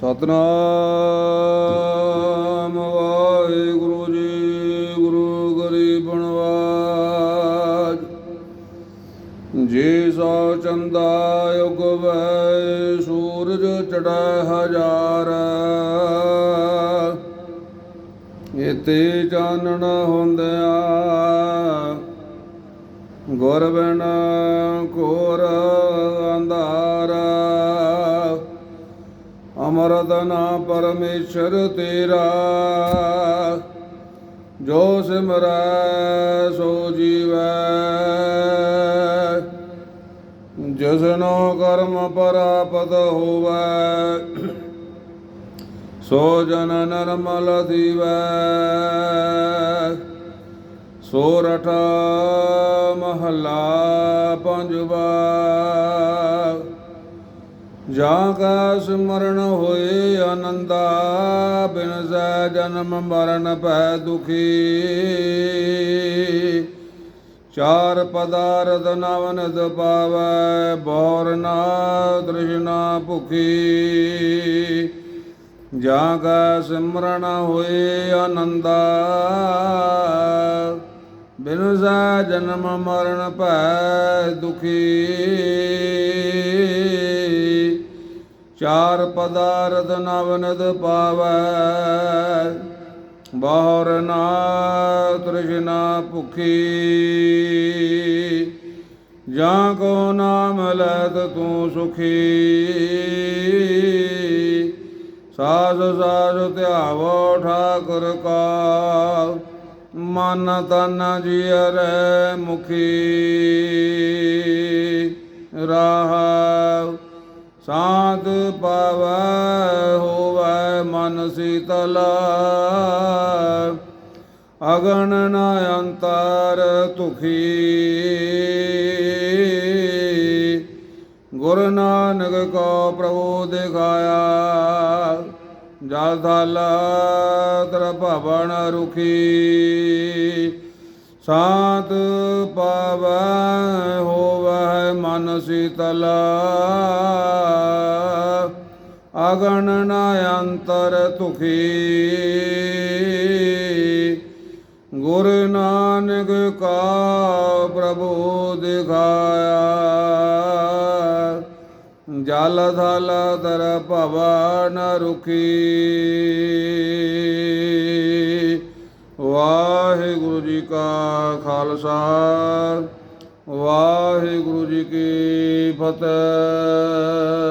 ਸਤਨਾਮ ਵਾਹਿਗੁਰੂ ਜੀ, ਗੁਰੂ ਗਰੀਬ ਨਵਾਜ। ਜੀ ਸੋ ਚੰਦਾ ਯੁਗ ਵੈ, ਸੂਰਜ ਚੜੈ ਹਜ਼ਾਰ। ਇਤੇ ਚਾਨਣ ਹੁੰਦਿਆ ਗੁਰ ਬਿਨ ਘੋਰ ਅੰਧਾਰ। ਅਮਰਤ ਨਾ ਪਰਮੇਸ਼ਰ ਤੇਰਾ। ਜੋ ਸਿਮਰੈ, ਸੋ ਜੀਵੈ। ਜਿਸਨੋ ਕਰਮ ਪ੍ਰਾਪਤ ਹੋਵੈ, ਸੋ ਜਨ ਨਰਮਲ ਦੀਵੈ ਸੋਰਠ ਮਹੱਲਾ ਪੰਜਵਾ। ਜਾਂ ਕਾ ਸਿਮਰਨ ਹੋਏ ਆਨੰਦਾ, ਬਿਨ ਸੈ ਜਨਮ ਮਰਨ ਭੈ ਦੁਖੀ। ਚਾਰ ਪਦਾਰਥ ਨਵਨਿਤ ਪਾਵੈ, ਬੋਰ ਨਾ ਤ੍ਰਿਸ਼ਨਾ ਭੁਖੀ। ਜਾਂ ਕਾ ਸਿਮਰਨ ਹੋਏ ਆਨੰਦਾ ਬਿਨ ਸੈ ਜਨਮ ਮਰਨ ਭੈ ਦੁਖੀ। ਚਾਰ ਪਦਾਰਥ ਨਵਨਿਤ ਪਾਵੈ, ਬਾਹਰ ਨਾ ਤ੍ਰਿਸ਼ਨਾ ਭੁਖੀ। ਜਾਂ ਕੋ ਨਾਮ ਲੈਤ ਤੂੰ ਸੁਖੀ। ਸਾਸ ਸਾਸ ਧਿਆਵੋ ਠਾਕੁਰ ਕਾ। ਮਨ ਤਨ ਜੀਅਰੈ ਮੁਖੀ ਰਾਹ ਸਾਧ ਪਾਵੈ ਹੋਵੈ ਮਨ ਸੀਤਲ। ਅਗਣ ਨ ਅੰਤਰ ਤੁਖੀ ਗੁਰੂ ਨਾਨਕ ਕੋ ਪ੍ਰਭੂ ਦਿਖਾਇਆ। ਜਲ ਥਲ ਤਰ ਭਵਨ ਰੁਖੀ। ਸਾਤ ਪਾਵੈ ਹੋਵੈ ਮਨ ਸੀਤਲ। ਅਗਨ ਨ ਅੰਤਰ ਤੁਖੀ। ਗੁਰੂ ਨਾਨਕ ਕਾ ਪ੍ਰਭੂ ਦਿਖਾਇਆ। ਜਲ ਥਲ ਤਰ ਭਵਨ ਰੁਖੀ ਵਾਹਿਗੁਰੂ ਜੀ ਕਾ ਖਾਲਸਾ ਵਾਹਿਗੁਰੂ ਜੀ ਕੀ ਫਤਿਹ।